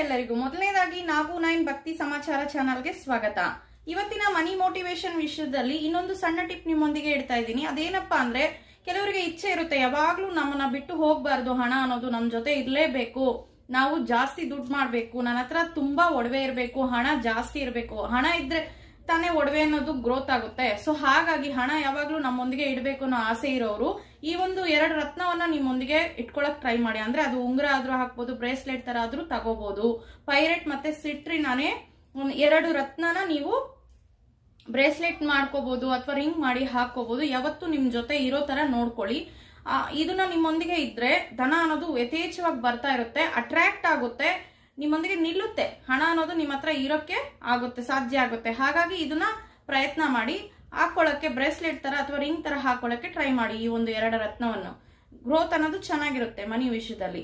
ಎಲ್ಲರಿಗೂ ಮೊದಲನೇದಾಗಿ ನಾವು ನೈನ್ ಭಕ್ತಿ ಸಮಾಚಾರ ಚಾನಲ್ಗೆ ಸ್ವಾಗತ. ಇವತ್ತಿನ ಮನಿ ಮೋಟಿವೇಶನ್ ವಿಷಯದಲ್ಲಿ ಇನ್ನೊಂದು ಸಣ್ಣ ಟಿಪ್ ನಿಮ್ಮೊಂದಿಗೆ ಇಡ್ತಾ ಇದ್ದೀನಿ. ಅದೇನಪ್ಪಾ ಅಂದ್ರೆ, ಕೆಲವರಿಗೆ ಇಚ್ಛೆ ಇರುತ್ತೆ, ಯಾವಾಗ್ಲೂ ನಮ್ಮನ್ನ ಬಿಟ್ಟು ಹೋಗ್ಬಾರ್ದು ಹಣ ಅನ್ನೋದು ನಮ್ ಜೊತೆ ಇರ್ಲೇಬೇಕು. ನಾವು ಜಾಸ್ತಿ ದುಡ್ಡು ಮಾಡ್ಬೇಕು ನನ್ನ ಹತ್ರ ತುಂಬಾ ಒಡವೆ ಇರಬೇಕು, ಹಣ ಜಾಸ್ತಿ ಇರಬೇಕು. ಹಣ ಇದ್ರೆ ತಾನೇ ಒಡವೆ ಅನ್ನೋದು ಗ್ರೋತ್ ಆಗುತ್ತೆ. ಸೊ ಹಾಗಾಗಿ ಹಣ ಯಾವಾಗ್ಲೂ ನಮ್ಮೊಂದಿಗೆ ಇಡಬೇಕು ಅನ್ನೋ ಆಸೆ ಇರೋರು, ಈ ಒಂದು ಎರಡು ರತ್ನವನ್ನ ನಿಮ್ಮೊಂದಿಗೆ ಇಟ್ಕೊಳಕ್ ಟ್ರೈ ಮಾಡಿ. ಅಂದ್ರೆ ಅದು ಉಂಗುರ ಆದ್ರೂ ಹಾಕ್ಬೋದು ಬ್ರೇಸ್ಲೆಟ್ ತರ ಆದ್ರೂ ತಗೋಬಹುದು ಪೈರೆಟ್ ಮತ್ತೆ ಸಿಟ್ರಿ ನಾನೇ ಎರಡು ರತ್ನನ ನೀವು ಬ್ರೇಸ್ಲೆಟ್ ಮಾಡ್ಕೋಬಹುದು ಅಥವಾ ರಿಂಗ್ ಮಾಡಿ ಹಾಕೋಬಹುದು ಯಾವತ್ತು ನಿಮ್ ಜೊತೆ ಇರೋ ತರ ನೋಡ್ಕೊಳ್ಳಿ. ಇದನ್ನ ನಿಮ್ಮೊಂದಿಗೆ ಇದ್ರೆ ಧನ ಅನ್ನೋದು ಯಥೇಚ್ಛವಾಗಿ ಬರ್ತಾ ಇರುತ್ತೆ ಅಟ್ರಾಕ್ಟ್ ಆಗುತ್ತೆ. ನಿಮ್ಮೊಂದಿಗೆ ನಿಲ್ಲುತ್ತೆ. ಹಣ ಅನ್ನೋದು ನಿಮ್ಮ ಹತ್ರ ಇರೋಕ್ಕೆ ಆಗುತ್ತೆ, ಸಾಧ್ಯ ಆಗುತ್ತೆ. ಹಾಗಾಗಿ ಇದನ್ನ ಪ್ರಯತ್ನ ಮಾಡಿ, ಹಾಕೊಳ್ಳಕ್ಕೆ ಬ್ರೇಸ್ಲೆಟ್ ತರ ಅಥವಾ ರಿಂಗ್ ತರ ಹಾಕೊಳ್ಳಕ್ಕೆ ಟ್ರೈ ಮಾಡಿ ಈ ಒಂದು ಎರಡು ರತ್ನವನ್ನು ಗ್ರೋತ್ ಅನ್ನೋದು ಚೆನ್ನಾಗಿರುತ್ತೆ ಮನಿ ವಿಷಯದಲ್ಲಿ.